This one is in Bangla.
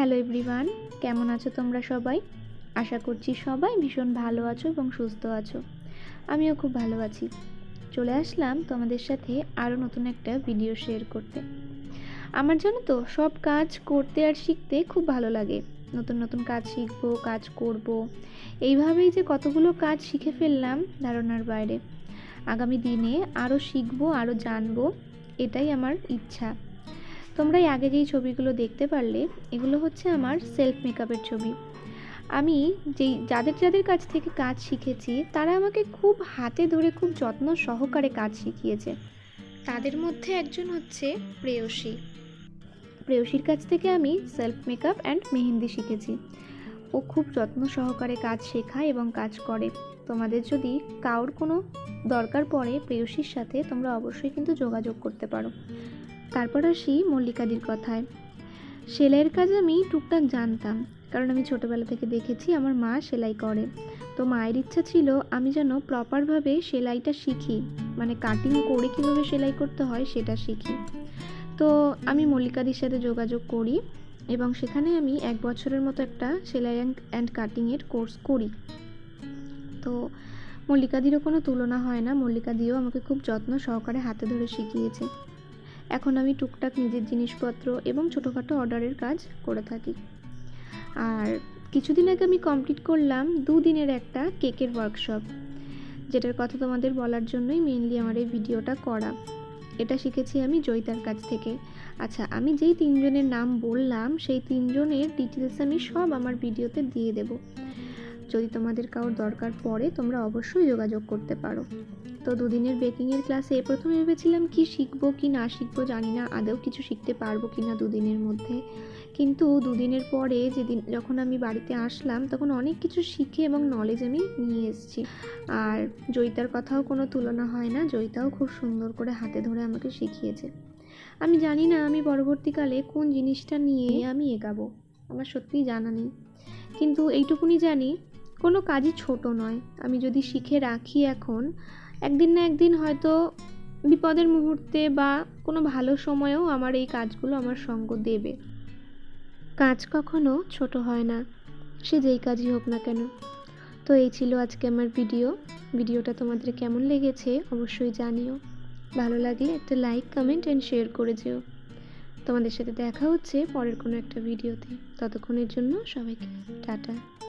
হ্যালো এভরিওয়ান কেমন আছো তোমরা সবাই? আশা করছি সবাই ভীষণ ভালো আছো এবং সুস্থ আছো। আমিও খুব ভালো আছি। চলে আসলাম তোমাদের সাথে আরও নতুন একটা ভিডিও শেয়ার করতে। আমার জানো তো সব কাজ করতে আর শিখতে খুব ভালো লাগে। নতুন নতুন কাজ শিখব, কাজ করব। এইভাবেই যে কতগুলো কাজ শিখে ফেললাম ধারণার বাইরে। আগামী দিনে আরও শিখব আরও জানব, এটাই আমার ইচ্ছা। তোমরা এই আগে যেই ছবিগুলো দেখতে পারলে, এগুলো হচ্ছে আমার সেলফ মেকআপের ছবি। আমি যেই যাদের যাদের কাছ থেকে কাজ শিখেছি, তারা আমাকে খুব হাতে ধরে, খুব যত্ন সহকারে কাজ শিখিয়েছে। তাদের মধ্যে একজন হচ্ছে প্রেয়সী। প্রেয়সীর কাছ থেকে আমি সেলফ মেকআপ অ্যান্ড মেহেন্দি শিখেছি। ও খুব যত্ন সহকারে কাজ শেখায় এবং কাজ করে। তোমাদের যদি কারোর কোনো দরকার পড়ে প্রেয়সীর সাথে, তোমরা অবশ্যই কিন্তু যোগাযোগ করতে পারো। তারপর আসি মল্লিকাদির কথায়। সেলাইয়ের কাজ আমি টুকটাক জানতাম, কারণ আমি ছোটোবেলা থেকে দেখেছি আমার মা সেলাই করে। তো মায়ের ইচ্ছা ছিল আমি যেন প্রপারভাবে সেলাইটা শিখি মানে কাটিং করে কীভাবে সেলাই করতে হয় সেটা শিখি। তো আমি মল্লিকাদির সাথে যোগাযোগ করি এবং সেখানে আমি এক বছরের মতো একটা সেলাই অ্যান্ড কাটিংয়ের কোর্স করি। তো মল্লিকাদিরও কোনো তুলনা হয় না, মল্লিকাদিও আমাকে খুব যত্ন সহকারে হাতে ধরে শিখিয়েছে। এখন আমি টুকটাক নিজের জিনিসপত্র এবং ছোটোখাটো অর্ডারের কাজ করে থাকি। আর কিছুদিন আগে আমি কমপ্লিট করলাম দুদিনের একটা কেকের ওয়ার্কশপ যেটার কথা তোমাদের বলার জন্যই মেনলি আমার এই ভিডিওটা করা। এটা শিখেছি আমি জয়িতার কাছ থেকে। আচ্ছা আমি যেই তিনজনের নাম বললাম, সেই তিনজনের ডিটেলস আমি সব আমার ভিডিওতে দিয়ে দেব। যদি তোমাদের কারোর দরকার পড়ে, তোমরা অবশ্যই যোগাযোগ করতে পারো। তো দুদিনের বেকিংয়ের ক্লাসে প্রথমে ভেবেছিলাম কি শিখব, কি না শিখব, জানি না আদৌ কিছু শিখতে পারব কি না দুদিনের মধ্যে। কিন্তু দুদিনের পরে যেদিন যখন আমি বাড়িতে আসলাম, তখন অনেক কিছু শিখে এবং নলেজ আমি নিয়ে এসেছি। আর জয়িতার কথাও কোনো তুলনা হয় না, জয়িতাও খুব সুন্দর করে হাতে ধরে আমাকে শিখিয়েছে। আমি জানি না আমি পরবর্তীকালে কোন জিনিসটা নিয়ে আমি এগাবো, আমার সত্যিই জানা নেই। কিন্তু এইটুকুনি জানি কোনো কাজই ছোট নয়। আমি যদি শিখে রাখি এখন, একদিন না একদিন হয়তো বিপদের মুহূর্তে বা কোনো ভালো সময়েও আমার এই কাজগুলো আমার সঙ্গ দেবে। কাজ কখনো ছোট হয় না, সে যেই কাজই হোক না কেন। তো এই ছিল আজকে আমার ভিডিও। ভিডিওটা তোমাদের কেমন লেগেছে অবশ্যই জানিও। ভালো লাগলে একটা লাইক, কমেন্ট অ্যান্ড শেয়ার করে যেও। তোমাদের সাথে দেখা হচ্ছে পরের কোনো একটা ভিডিওতে। ততক্ষণের জন্য সবাইকে টাটা।